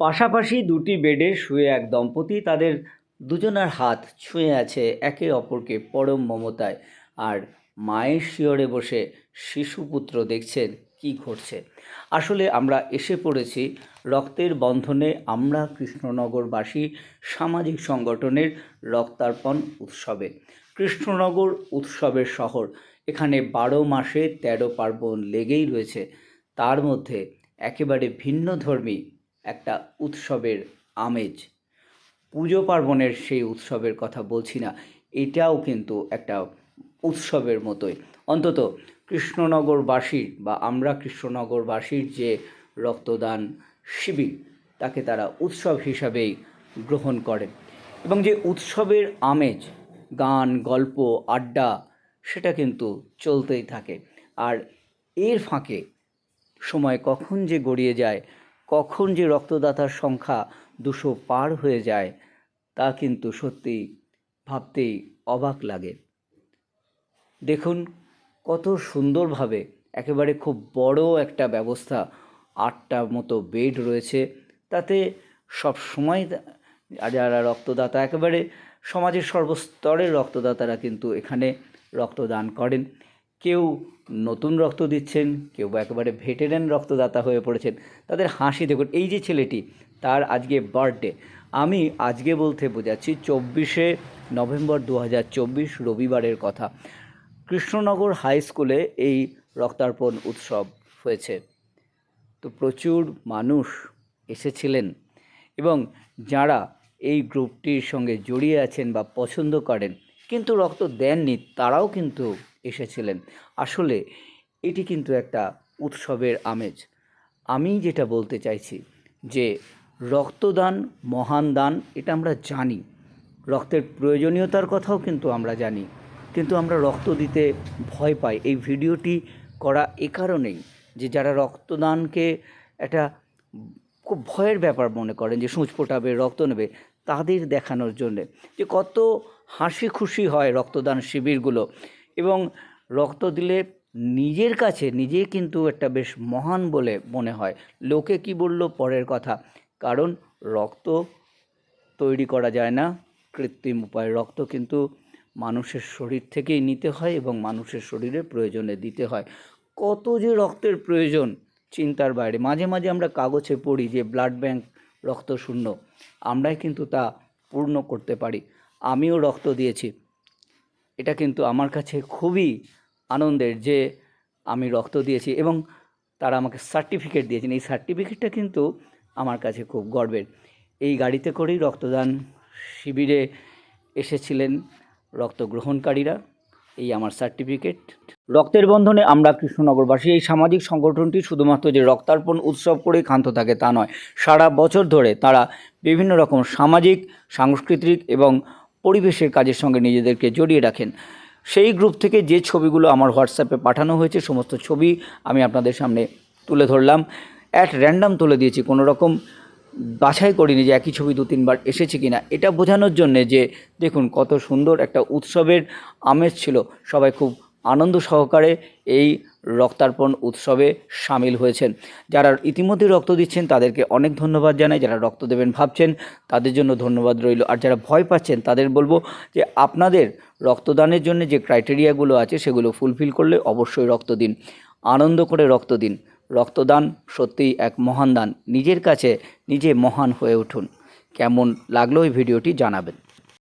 পাশাপাশি দুটি বেডে শুয়ে এক দম্পতি তাদের দুজনার হাত ছুঁয়ে আছে একে অপরকে পরম মমতায়। আর মায়ের শিয়রে বসে শিশুপুত্র দেখছেন কি ঘটছে। আসলে আমরা এসে পড়েছি রক্তের বন্ধনে। আমরা কৃষ্ণনগরবাসী সামাজিক সংগঠনের রক্তার্পণ উৎসবে। কৃষ্ণনগর উৎসবের শহর। এখানে বারো মাসে তেরো পার্বণ লেগেই রয়েছে। তার মধ্যে একেবারে ভিন্নধর্মী একটা উৎসবের আমেজ। পুজো পার্বণের সেই উৎসবের কথা বলছি না, এটাও কিন্তু একটা উৎসবের মতোই। অন্তত কৃষ্ণনগরবাসীর বা আমরা কৃষ্ণনগরবাসীর যে রক্তদান শিবির, তাকে তারা উৎসব হিসাবেই গ্রহণ করেন এবং যে উৎসবের আমেজ, গান, গল্প, আড্ডা, সেটা কিন্তু চলতেই থাকে। আর এর ফাঁকে সময় কখন যে গড়িয়ে যায় কখন যে রক্তদাতার সংখ্যা দুশো পার হয়ে যায়, তা কিন্তু সত্যি ভাবতেই অবাক লাগে। দেখুন, কত সুন্দরভাবে একেবারে খুব বড় একটা ব্যবস্থা, আটটা মতো বেড রয়েছে। তাতে সব সময় যারা রক্তদাতা, একেবারে সমাজের সর্বস্তরের রক্তদাতারা কিন্তু এখানে রক্তদান করেন। কেউ নতুন রক্ত দিচ্ছেন, কেউ বা একেবারে ভেটেরান রক্তদাতা হয়ে পড়েছেন, তাদের হাসি দেখুন। এই যে ছেলেটি, তার আজকে বার্থডে আমি আজকে বলতে বোঝাচ্ছি চব্বিশে নভেম্বর দু হাজার চব্বিশ রবিবারের কথা। কৃষ্ণনগর হাই স্কুলে এই রক্তার্পণ উৎসব হয়েছে। তো প্রচুর মানুষ এসেছিলেন এবং যারা এই গ্রুপটির সঙ্গে জড়িয়ে আছেন বা পছন্দ করেন, কিন্তু রক্ত দেননি, তারাও কিন্তু এসেছিলেন। আসলে এটি কিন্তু একটা উৎসবের আমেজ। আমি যেটা বলতে চাইছি যে, রক্তদান, মহান দান, এটা আমরা জানি। রক্তের প্রয়োজনীয়তার কথাও কিন্তু আমরা জানি। কিন্তু আমরা রক্ত দিতে ভয় পাই। এই ভিডিওটি করা এ কারণেই যে, যারা রক্তদানকে একটা খুব ভয়ের ব্যাপার মনে করেন, যে, সূচ ফোটাবে, রক্ত নেবে, তাদের দেখানোর জন্যে যে, কত হাসি খুশি হয় রক্তদান শিবিরগুলো। এবং রক্ত দিলে নিজের কাছে নিজে কিন্তু একটা বেশ মহান বলে মনে হয়। লোকে কি বলল পরের কথা? কারণ রক্ত তৈরি করা যায় না, কৃত্রিম উপায়ে। রক্ত কিন্তু মানুষের শরীর থেকেই নিতে হয় এবং মানুষের শরীরে প্রয়োজনে দিতে হয়। কত যে রক্তের প্রয়োজন, চিন্তার বাইরে। মাঝে মাঝে আমরা কাগজে পড়ি যে ব্লাড ব্যাংক রক্ত শূন্য। আমরাই কিন্তু তা পূর্ণ করতে পারি। আমিও রক্ত দিয়েছি। এটা কিন্তু আমার কাছে খুবই আনন্দের যে আমি রক্ত দিয়েছি এবং তারা আমাকে সার্টিফিকেট দিয়েছেন। এই সার্টিফিকেটটা কিন্তু আমার কাছে খুব গর্বের। এই গাড়িতে করেই রক্তদান শিবিরে এসেছিলেন রক্ত গ্রহণকারীরা এই আমার সার্টিফিকেট রক্তের বন্ধনে আমরা কৃষ্ণনগরবাসী, এই সামাজিক সংগঠনটি শুধুমাত্র যে রক্তার্পণ উৎসব করেই ক্ষান্ত থাকে তা নয়, সারা বছর ধরে তারা বিভিন্ন রকম সামাজিক, সাংস্কৃতিক এবং পরিবেশের কাজের সঙ্গে নিজেদেরকে জড়িয়ে রাখেন। সেই গ্রুপ থেকে যে ছবিগুলো আমার হোয়াটসঅ্যাপে পাঠানো হয়েছে, সমস্ত ছবি আমি আপনাদের সামনে তুলে ধরলাম। অ্যাট র্যান্ডাম তুলে দিয়েছি, কোনো রকম বাছাই করিনি যে একই ছবি দু তিনবার এসেছে কিনা। এটা বোঝানোর জন্যে যে দেখুন, কত সুন্দর একটা উৎসবের আমেজ ছিল। সবাই খুব আনন্দ সহকারে এই রক্তার্পণ উৎসবে সামিল হয়েছেন। যারা ইতিমধ্যে রক্ত দিচ্ছেন, তাদেরকে অনেক ধন্যবাদ জানাই। যারা রক্ত দেবেন ভাবছেন, তাদের জন্য ধন্যবাদ রইল। আর যারা ভয় পাচ্ছেন, তাদের বলব যে আপনাদের রক্তদানের জন্য যে ক্রাইটেরিয়াগুলো আছে, সেগুলো ফুলফিল করলে অবশ্যই রক্ত দিন। আনন্দ করে রক্ত দিন। রক্তদান সত্যিই এক মহান দান। নিজের কাছে নিজে মহান হয়ে উঠুন। কেমন লাগল এই ভিডিওটি জানাবেন।